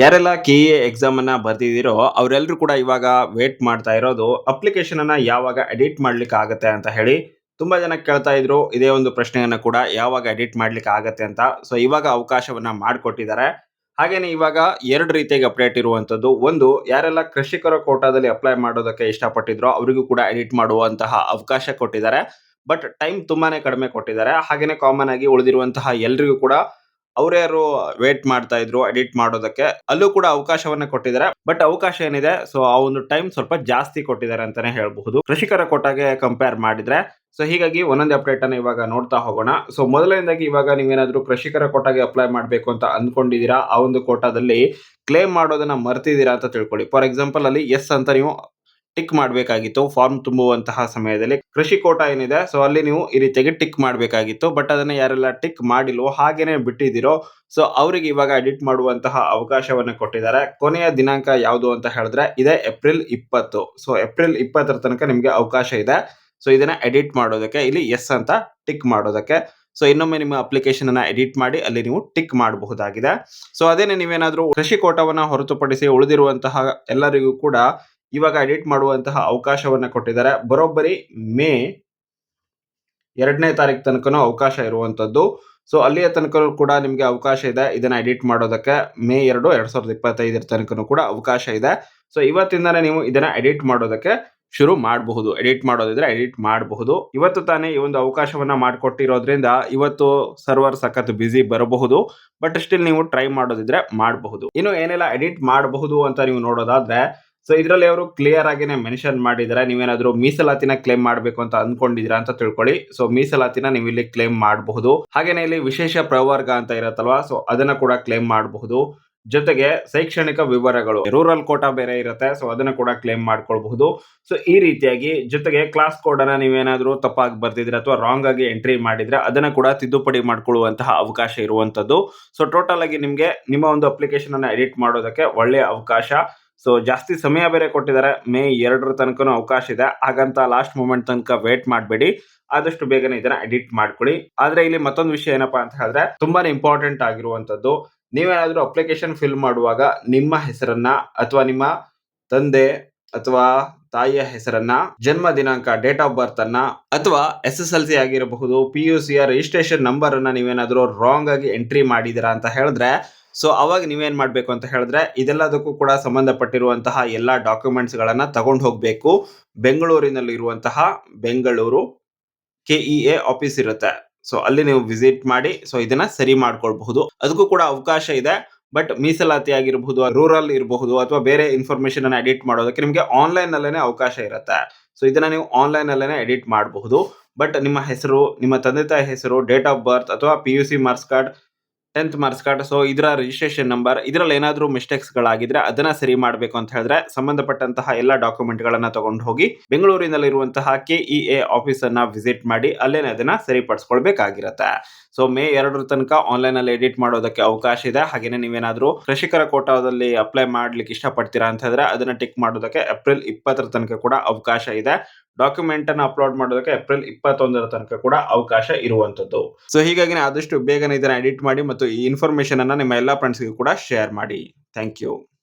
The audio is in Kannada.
ಯಾರೆಲ್ಲ ಕೆ ಎ ಎಕ್ಸಾಮ್ ಅನ್ನ ಬರ್ದಿದ್ದೀರೋ ಅವರೆಲ್ಲರೂ ಕೂಡ ಇವಾಗ ವೇಟ್ ಮಾಡ್ತಾ ಇರೋದು ಅಪ್ಲಿಕೇಶನ್ ಅನ್ನ ಯಾವಾಗ ಎಡಿಟ್ ಮಾಡ್ಲಿಕ್ಕೆ ಆಗತ್ತೆ ಅಂತ ಹೇಳಿ. ತುಂಬಾ ಜನ ಕೇಳ್ತಾ ಇದ್ರು, ಇದೇ ಒಂದು ಪ್ರಶ್ನೆಯನ್ನ ಕೂಡ ಯಾವಾಗ ಎಡಿಟ್ ಮಾಡ್ಲಿಕ್ಕೆ ಆಗತ್ತೆ ಅಂತ. ಸೊ ಇವಾಗ ಅವಕಾಶವನ್ನ ಮಾಡಿಕೊಟ್ಟಿದ್ದಾರೆ. ಹಾಗೇನೆ ಇವಾಗ ಎರಡು ರೀತಿಯಾಗಿ ಅಪ್ಡೇಟ್ ಇರುವಂತದ್ದು ಒಂದು, ಯಾರೆಲ್ಲ ಕೃಷಿಕರ ಕೋಟಾದಲ್ಲಿ ಅಪ್ಲೈ ಮಾಡೋದಕ್ಕೆ ಇಷ್ಟಪಟ್ಟಿದ್ರೋ ಅವರಿಗೂ ಕೂಡ ಎಡಿಟ್ ಮಾಡುವಂತಹ ಅವಕಾಶ ಕೊಟ್ಟಿದ್ದಾರೆ. ಬಟ್ ಟೈಮ್ ತುಂಬಾನೇ ಕಡಿಮೆ ಕೊಟ್ಟಿದ್ದಾರೆ. ಹಾಗೇನೆ ಕಾಮನ್ ಆಗಿ ಉಳಿದಿರುವಂತಹ ಎಲ್ರಿಗೂ ಕೂಡ ಅವ್ರ್ಯಾರು ವೇಟ್ ಮಾಡ್ತಾ ಇದ್ರು ಎಡಿಟ್ ಮಾಡೋದಕ್ಕೆ ಅಲ್ಲೂ ಕೂಡ ಅವಕಾಶವನ್ನ ಕೊಟ್ಟಿದ್ದಾರೆ. ಬಟ್ ಅವಕಾಶ ಏನಿದೆ ಸೊ ಆ ಒಂದು ಟೈಮ್ ಸ್ವಲ್ಪ ಜಾಸ್ತಿ ಕೊಟ್ಟಿದ್ದಾರೆ ಅಂತಾನೆ ಹೇಳಬಹುದು. ಕೃಷಿಕರ ಕೋಟಾಗೆ ಕಂಪೇರ್ ಮಾಡಿದ್ರೆ ಸೊ ಹೀಗಾಗಿ ಒಂದೊಂದೇ ಅಪ್ಡೇಟ್ ಅನ್ನ ಇವಾಗ ನೋಡ್ತಾ ಹೋಗೋಣ. ಸೊ ಮೊದಲನೇದಾಗಿ ಇವಾಗ ನೀವೇನಾದ್ರೂ ಕೃಷಿಕರ ಕೋಟಾಗೆ ಅಪ್ಲೈ ಮಾಡಬೇಕು ಅಂತ ಅಂದ್ಕೊಂಡಿದ್ದೀರಾ, ಆ ಒಂದು ಕೋಟಾದಲ್ಲಿ ಕ್ಲೇಮ್ ಮಾಡೋದನ್ನ ಮರ್ತಿದ್ದೀರಾ ಅಂತ ತಿಳ್ಕೊಳ್ಳಿ. ಫಾರ್ ಎಕ್ಸಾಂಪಲ್ ಅಲ್ಲಿ ಎಸ್ ಅಂತ ನೀವು ಟಿಕ್ ಮಾಡಬೇಕಾಗಿತ್ತು ಫಾರ್ಮ್ ತುಂಬುವಂತಹ ಸಮಯದಲ್ಲಿ. ಕೃಷಿ ಕೋಟ ಏನಿದೆ ಸೊ ಅಲ್ಲಿ ನೀವು ಈ ರೀತಿಯಾಗಿ ಟಿಕ್ ಮಾಡಬೇಕಾಗಿತ್ತು ಬಟ್ ಅದನ್ನ ಯಾರೆಲ್ಲ ಟಿಕ್ ಮಾಡಿಲ್ವೋ, ಹಾಗೇನೆ ಬಿಟ್ಟಿದ್ದೀರೋ ಸೊ ಅವರಿಗೆ ಇವಾಗ ಎಡಿಟ್ ಮಾಡುವಂತಹ ಅವಕಾಶವನ್ನ ಕೊಟ್ಟಿದ್ದಾರೆ. ಕೊನೆಯ ದಿನಾಂಕ ಯಾವುದು ಅಂತ ಹೇಳಿದ್ರೆ, ಇದೆ ಏಪ್ರಿಲ್ ಇಪ್ಪತ್ತು. ಸೊ ಏಪ್ರಿಲ್ ಇಪ್ಪತ್ತರ ತನಕ ನಿಮಗೆ ಅವಕಾಶ ಇದೆ. ಸೊ ಇದನ್ನ ಎಡಿಟ್ ಮಾಡೋದಕ್ಕೆ, ಇಲ್ಲಿ ಎಸ್ ಅಂತ ಟಿಕ್ ಮಾಡೋದಕ್ಕೆ. ಸೊ ಇನ್ನೊಮ್ಮೆ ನಿಮ್ಮ ಅಪ್ಲಿಕೇಶನ್ ಅನ್ನ ಎಡಿಟ್ ಮಾಡಿ, ಅಲ್ಲಿ ನೀವು ಟಿಕ್ ಮಾಡಬಹುದಾಗಿದೆ. ಸೊ ಅದೇನೆ ನೀವೇನಾದ್ರೂ ಕೃಷಿ ಕೋಟವನ್ನ ಹೊರತುಪಡಿಸಿ ಉಳಿದಿರುವಂತಹ ಎಲ್ಲರಿಗೂ ಕೂಡ ಇವಾಗ ಎಡಿಟ್ ಮಾಡುವಂತಹ ಅವಕಾಶವನ್ನ ಕೊಟ್ಟಿದ್ದಾರೆ. ಬರೋಬ್ಬರಿ ಮೇ ಎರಡನೇ ತಾರೀಕು ತನಕನೂ ಅವಕಾಶ ಇರುವಂತದ್ದು. ಸೊ ಅಲ್ಲಿಯ ತನಕ ಕೂಡ ನಿಮಗೆ ಅವಕಾಶ ಇದೆ. ಇದನ್ನ ಎಡಿಟ್ ಮಾಡೋದಕ್ಕೆ ಮೇ ಎರಡು, ಎರಡ್ ಸಾವಿರದ ಇಪ್ಪತ್ತೈದರ ತನಕನೂ ಕೂಡ ಅವಕಾಶ ಇದೆ. ಸೊ ಇವತ್ತಿಂದಾನೇ ನೀವು ಇದನ್ನ ಎಡಿಟ್ ಮಾಡೋದಕ್ಕೆ ಶುರು ಮಾಡಬಹುದು. ಎಡಿಟ್ ಮಾಡೋದಿದ್ರೆ ಎಡಿಟ್ ಮಾಡಬಹುದು. ಇವತ್ತು ತಾನೇ ಈ ಒಂದು ಅವಕಾಶವನ್ನ ಮಾಡಿಕೊಟ್ಟಿರೋದ್ರಿಂದ ಇವತ್ತು ಸರ್ವರ್ ಸಖತ್ ಬಿಸಿ ಬರಬಹುದು. ಬಟ್ ಸ್ಟಿಲ್ ನೀವು ಟ್ರೈ ಮಾಡೋದಿದ್ರೆ ಮಾಡಬಹುದು. ಇನ್ನು ಏನೆಲ್ಲ ಎಡಿಟ್ ಮಾಡಬಹುದು ಅಂತ ನೀವು ನೋಡೋದಾದ್ರೆ ಸೊ ಇದರಲ್ಲಿ ಅವರು ಕ್ಲಿಯರ್ ಆಗಿನೇ ಮೆನ್ಷನ್ ಮಾಡಿದ್ದಾರೆ ನೀವೇನಾದ್ರೂ ಮೀಸಲಾತಿನ ಕ್ಲೇಮ್ ಮಾಡಬೇಕು ಅಂತ ಅನ್ಕೊಂಡಿದ್ರಾ ಅಂತ ತಿಳ್ಕೊಳ್ಳಿ. ಸೊ ಮೀಸಲಾತಿನ ನೀವು ಇಲ್ಲಿ ಕ್ಲೇಮ್ ಮಾಡಬಹುದು. ಹಾಗೇನೆ ಇಲ್ಲಿ ವಿಶೇಷ ಪ್ರವರ್ಗ ಅಂತ ಇರತ್ತಲ್ವಾ? ಸೊ ಅದನ್ನ ಕೂಡ ಕ್ಲೇಮ್ ಮಾಡಬಹುದು. ಜೊತೆಗೆ ಶೈಕ್ಷಣಿಕ ವಿವರಗಳು. ರೂರಲ್ ಕೋಟಾ ಬೇರೆ ಇರುತ್ತೆ ಸೊ ಅದನ್ನ ಕೂಡ ಕ್ಲೇಮ್ ಮಾಡ್ಕೊಳ್ಬಹುದು. ಸೊ ಈ ರೀತಿಯಾಗಿ ಜೊತೆಗೆ ಕ್ಲಾಸ್ ಕೋಡ್ ಅನ್ನ ನೀವೇನಾದ್ರೂ ತಪ್ಪಾಗಿ ಬರ್ದಿದ್ರೆ ಅಥವಾ ರಾಂಗ್ ಆಗಿ ಎಂಟ್ರಿ ಮಾಡಿದ್ರೆ ಅದನ್ನ ಕೂಡ ತಿದ್ದುಪಡಿ ಮಾಡ್ಕೊಳ್ಳುವಂತಹ ಅವಕಾಶ ಇರುವಂತದ್ದು. ಸೊ ಟೋಟಲ್ ಆಗಿ ನಿಮ್ಗೆ ನಿಮ್ಮ ಒಂದು ಅಪ್ಲಿಕೇಶನ್ ಅನ್ನ ಎಡಿಟ್ ಮಾಡೋದಕ್ಕೆ ಒಳ್ಳೆಯ ಅವಕಾಶ. ಸೊ ಜಾಸ್ತಿ ಸಮಯ ಬೇರೆ ಕೊಟ್ಟಿದ್ದಾರೆ. ಮೇ ಎರಡರ ತನಕನೂ ಅವಕಾಶ ಇದೆ. ಹಾಗಂತ ಲಾಸ್ಟ್ ಮೂಮೆಂಟ್ ತನಕ ವೇಟ್ ಮಾಡಬೇಡಿ. ಆದಷ್ಟು ಬೇಗನೆ ಇದನ್ನ ಎಡಿಟ್ ಮಾಡ್ಕೊಳ್ಳಿ. ಆದ್ರೆ ಇಲ್ಲಿ ಮತ್ತೊಂದು ವಿಷಯ ಏನಪ್ಪಾ ಅಂತ ಹೇಳಿದ್ರೆ, ತುಂಬಾನೇ ಇಂಪಾರ್ಟೆಂಟ್ ಆಗಿರುವಂತದ್ದು, ನೀವೇನಾದ್ರೂ ಅಪ್ಲಿಕೇಶನ್ ಫಿಲ್ ಮಾಡುವಾಗ ನಿಮ್ಮ ಹೆಸರನ್ನ ಅಥವಾ ನಿಮ್ಮ ತಂದೆ ಅಥವಾ ತಾಯಿಯ ಹೆಸರನ್ನ, ಜನ್ಮ ದಿನಾಂಕ ಡೇಟ್ ಆಫ್ ಬರ್ತ್ ಅನ್ನ ಅಥವಾ ಎಸ್ ಎಸ್ ಎಲ್ ಸಿ ಆಗಿರಬಹುದು P U C registration number ಅನ್ನ ನೀವೇನಾದ್ರೂ ರಾಂಗ್ ಆಗಿ ಎಂಟ್ರಿ ಮಾಡಿದಿರಾ ಅಂತ ಹೇಳಿದ್ರೆ ಸೊ ಅವಾಗ ನೀವೇನ್ ಮಾಡ್ಬೇಕು ಅಂತ ಹೇಳಿದ್ರೆ, ಇದೆಲ್ಲದಕ್ಕೂ ಕೂಡ ಸಂಬಂಧಪಟ್ಟಿರುವಂತಹ ಎಲ್ಲಾ ಡಾಕ್ಯುಮೆಂಟ್ಸ್ ಗಳನ್ನ ತಗೊಂಡು ಹೋಗ್ಬೇಕು. ಬೆಂಗಳೂರಿನಲ್ಲಿ ಇರುವಂತಹ ಬೆಂಗಳೂರು ಎ ಆಫೀಸ್ ಇರುತ್ತೆ. ಸೊ ಅಲ್ಲಿ ನೀವು ವಿಸಿಟ್ ಮಾಡಿ ಸೊ ಇದನ್ನ ಸರಿ ಮಾಡ್ಕೊಳ್ಬಹುದು. ಅದಕ್ಕೂ ಕೂಡ ಅವಕಾಶ ಇದೆ. ಬಟ್ ಮೀಸಲಾತಿ ಆಗಿರಬಹುದು ರೂರಲ್ ಇರಬಹುದು, ಅಥವಾ ಬೇರೆ ಇನ್ಫಾರ್ಮೇಶನ್ ಅನ್ನ ಎಡಿಟ್ ಮಾಡೋದಕ್ಕೆ ನಿಮಗೆ ಆನ್ಲೈನ್ ನಲ್ಲೇನೆ ಅವಕಾಶ ಇರುತ್ತೆ. ಸೊ ಇದನ್ನ ನೀವು ಆನ್ಲೈನ್ ಅಲ್ಲೇನೆ ಎಡಿಟ್ ಮಾಡಬಹುದು. ಬಟ್ ನಿಮ್ಮ ಹೆಸರು, ನಿಮ್ಮ ತಂದೆ ತಾಯಿ ಹೆಸರು ಡೇಟ್ ಆಫ್ ಬರ್ತ್ ಅಥವಾ P U C marks card tenth marks card so ಇದರ ರಿಜಿಸ್ಟ್ರೇಷನ್ ನಂಬರ್ ಇದರಲ್ಲಿ ಏನಾದರೂ ಮಿಸ್ಟೇಕ್ಸ್ ಗಳಾಗಿದ್ರೆ ಅದನ್ನ ಸರಿ ಮಾಡಬೇಕು ಅಂತ ಹೇಳಿದ್ರೆ ಸಂಬಂಧಪಟ್ಟಂತಹ ಎಲ್ಲ ಡಾಕ್ಯುಮೆಂಟ್ ಗಳನ್ನ ತಗೊಂಡು ಹೋಗಿ ಬೆಂಗಳೂರಿನಲ್ಲಿರುವಂತಹ ಕೆಇಎ ಆಫೀಸ್ ಅನ್ನ ವಿಸಿಟ್ ಮಾಡಿ ಅಲ್ಲೇನೆ ಅದನ್ನ ಸರಿಪಡಿಸ್ಕೊಳ್ಬೇಕಾಗಿರತ್ತೆ. ಸೊ ಮೇ ಎರಡರ ತನಕ ಆನ್ಲೈನ್ ಅಲ್ಲಿ ಎಡಿಟ್ ಮಾಡೋದಕ್ಕೆ ಅವಕಾಶ ಇದೆ. ಹಾಗೆಯೇ ನೀವೇನಾದರೂ ಕೃಷಿಕರ ಕೋಟಾದಲ್ಲಿ ಅಪ್ಲೈ ಮಾಡ್ಲಿಕ್ಕೆ ಇಷ್ಟಪಡ್ತೀರಾ ಅಂತ ಹೇಳಿದ್ರೆ ಅದನ್ನ ಟಿಕ್ ಮಾಡೋದಕ್ಕೆ ಏಪ್ರಿಲ್ ಇಪ್ಪತ್ತರ ತನಕ ಕೂಡ ಅವಕಾಶ ಇದೆ. ಡಾಕ್ಯುಮೆಂಟ್ ಅನ್ನು ಅಪ್ಲೋಡ್ ಮಾಡೋದಕ್ಕೆ ಏಪ್ರಿಲ್ ಇಪ್ಪತ್ತೊಂದರ ತನಕ ಕೂಡ ಅವಕಾಶ ಇರುವಂತದ್ದು. ಸೊ ಹೀಗಾಗಿ ಆದಷ್ಟು ಬೇಗನೆ ಇದನ್ನ ಎಡಿಟ್ ಮಾಡಿ ಮತ್ತು ಈ ಇನ್ಫಾರ್ಮೇಶನ್ ಅನ್ನ ನಿಮ್ಮ ಎಲ್ಲಾ ಫ್ರೆಂಡ್ಸ್ಗೂ ಕೂಡ ಶೇರ್ ಮಾಡಿ. Thank you